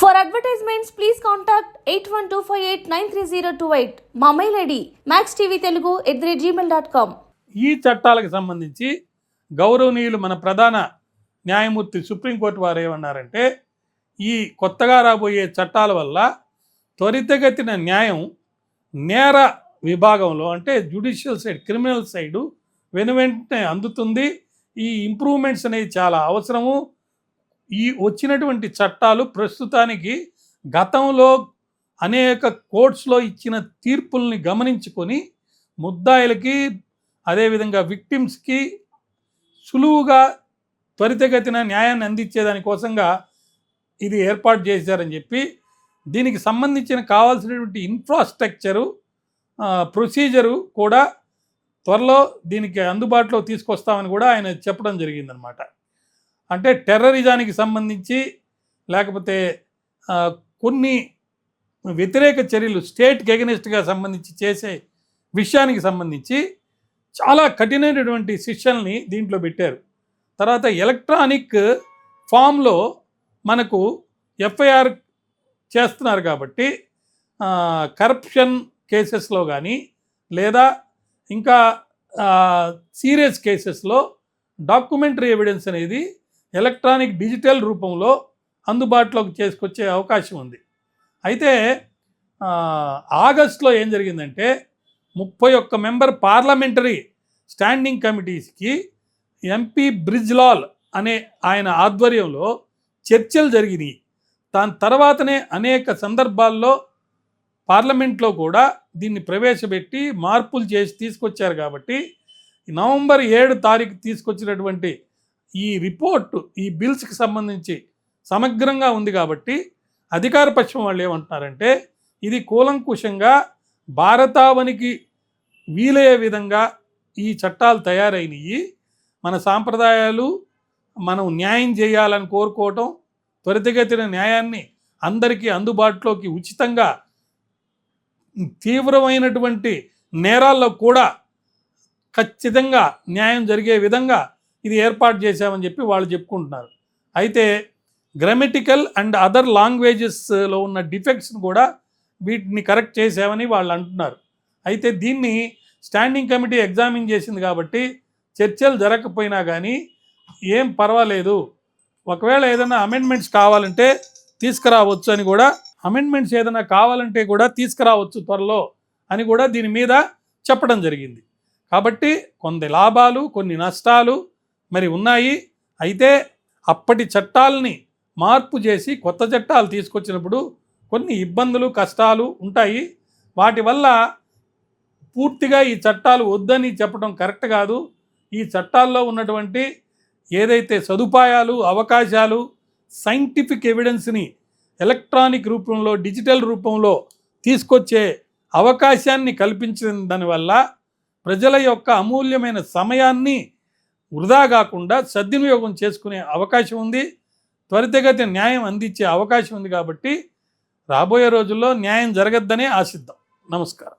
For advertisements please contact eight one two five eight nine three zero two eight మా mail ID Max TV Telugu at the Gmail dot com ఈ చట్టాలకు సంబంధించి గౌరవనీయులు మన ప్రధాన న్యాయమూర్తి సుప్రీంకోర్టు వారు ఏమన్నారంటే ఈ కొత్తగా రాబోయే చట్టాల వల్ల త్వరితగతిన న్యాయం నేర విభాగంలో అంటే జ్యుడిషియల్ సైడ్ క్రిమినల్ సైడు వెను వెంటనే అందుతుంది. ఈ ఇంప్రూవ్మెంట్స్ అనేవి చాలా అవసరము. ఈ వచ్చినటువంటి చట్టాలు ప్రస్తుతానికి గతంలో అనేక కోర్ట్స్లో ఇచ్చిన తీర్పుల్ని గమనించుకొని ముద్దాయిలకి అదేవిధంగా విక్టిమ్స్కి సులువుగా త్వరితగతిన న్యాయాన్ని అందించేదానికోసంగా ఇది ఏర్పాటు చేశారని చెప్పి దీనికి సంబంధించిన కావాల్సినటువంటి ఇన్ఫ్రాస్ట్రక్చరు ప్రొసీజరు కూడా త్వరలో దీనికి అందుబాటులో తీసుకొస్తామని కూడా ఆయన చెప్పడం జరిగిందనమాట అంటే టెర్రరిజానికి సంబంధించి లేకపోతే కొన్ని వ్యతిరేక చర్యలు స్టేట్కి ఎగనిస్ట్గా సంబంధించి చేసే విషయానికి సంబంధించి చాలా కఠినమైనటువంటి శిక్షల్ని దీంట్లో పెట్టారు. తర్వాత ఎలక్ట్రానిక్ ఫామ్లో మనకు ఎఫ్ఐఆర్ చేస్తున్నారు కాబట్టి కరప్షన్ కేసెస్లో కానీ లేదా ఇంకా సీరియస్ కేసెస్లో డాక్యుమెంటరీ ఎవిడెన్స్ అనేది ఎలక్ట్రానిక్ డిజిటల్ రూపంలో అందుబాటులోకి చేసుకొచ్చే అవకాశం ఉంది. అయితే ఆగస్టులో ఏం జరిగిందంటే ముప్పై ఒక్క మెంబర్ పార్లమెంటరీ స్టాండింగ్ కమిటీస్కి ఎంపీ బ్రిజ్లాల్ అనే ఆయన ఆధ్వర్యంలో చర్చలు జరిగినాయి. దాని తర్వాతనే అనేక సందర్భాల్లో పార్లమెంట్లో కూడా దీన్ని ప్రవేశపెట్టి మార్పులు చేసి తీసుకొచ్చారు కాబట్టి నవంబర్ ఏడు తారీఖు తీసుకొచ్చినటువంటి ఈ రిపోర్టు ఈ బిల్స్కి సంబంధించి సమగ్రంగా ఉంది కాబట్టి అధికార పక్షం వాళ్ళు ఏమంటున్నారంటే ఇది కూలంకుషంగా భారతావనికి వీలయ్యే విధంగా ఈ చట్టాలు తయారైనవి మన సాంప్రదాయాలు మనం న్యాయం చేయాలని కోరుకోవటం త్వరితగతిన న్యాయాన్ని అందరికీ అందుబాటులోకి ఉచితంగా తీవ్రమైనటువంటి నేరాల్లో కూడా ఖచ్చితంగా న్యాయం జరిగే విధంగా ఇది ఏర్పాటు చేశామని చెప్పి వాళ్ళు చెప్పుకుంటున్నారు. అయితే గ్రామెటికల్ అండ్ అదర్ లాంగ్వేజెస్లో ఉన్న డిఫెక్ట్స్ని కూడా వీటిని కరెక్ట్ చేసామని వాళ్ళు అంటున్నారు. అయితే దీన్ని స్టాండింగ్ కమిటీ ఎగ్జామిన్ చేసింది కాబట్టి చర్చలు జరగకపోయినా కానీ ఏం పర్వాలేదు. ఒకవేళ ఏదైనా అమెండ్మెంట్స్ కావాలంటే తీసుకురావచ్చు అని కూడా అమెండ్మెంట్స్ ఏదైనా కావాలంటే కూడా తీసుకురావచ్చు త్వరలో అని కూడా దీని మీద చెప్పడం జరిగింది. కాబట్టి కొన్ని లాభాలు కొన్ని నష్టాలు మరి ఉన్నాయి. అయితే అప్పటి చట్టాలని మార్పు చేసి కొత్త చట్టాలు తీసుకొచ్చినప్పుడు కొన్ని ఇబ్బందులు కష్టాలు ఉంటాయి. వాటి వల్ల పూర్తిగా ఈ చట్టాలు వద్దని చెప్పడం కరెక్ట్ కాదు. ఈ చట్టాల్లో ఉన్నటువంటి ఏదైతే సదుపాయాలు అవకాశాలు సైంటిఫిక్ ఎవిడెన్స్ని ఎలక్ట్రానిక్ రూపంలో డిజిటల్ రూపంలో తీసుకొచ్చే అవకాశాన్ని కల్పించిన దానివల్ల ప్రజల యొక్క అమూల్యమైన సమయాన్ని వృధా కాకుండా సద్వినియోగం చేసుకునే అవకాశం ఉంది. త్వరితగతి న్యాయం అందించే అవకాశం ఉంది కాబట్టి రాబోయే రోజుల్లో న్యాయం జరగద్దనే ఆశిద్దాం. నమస్కారం.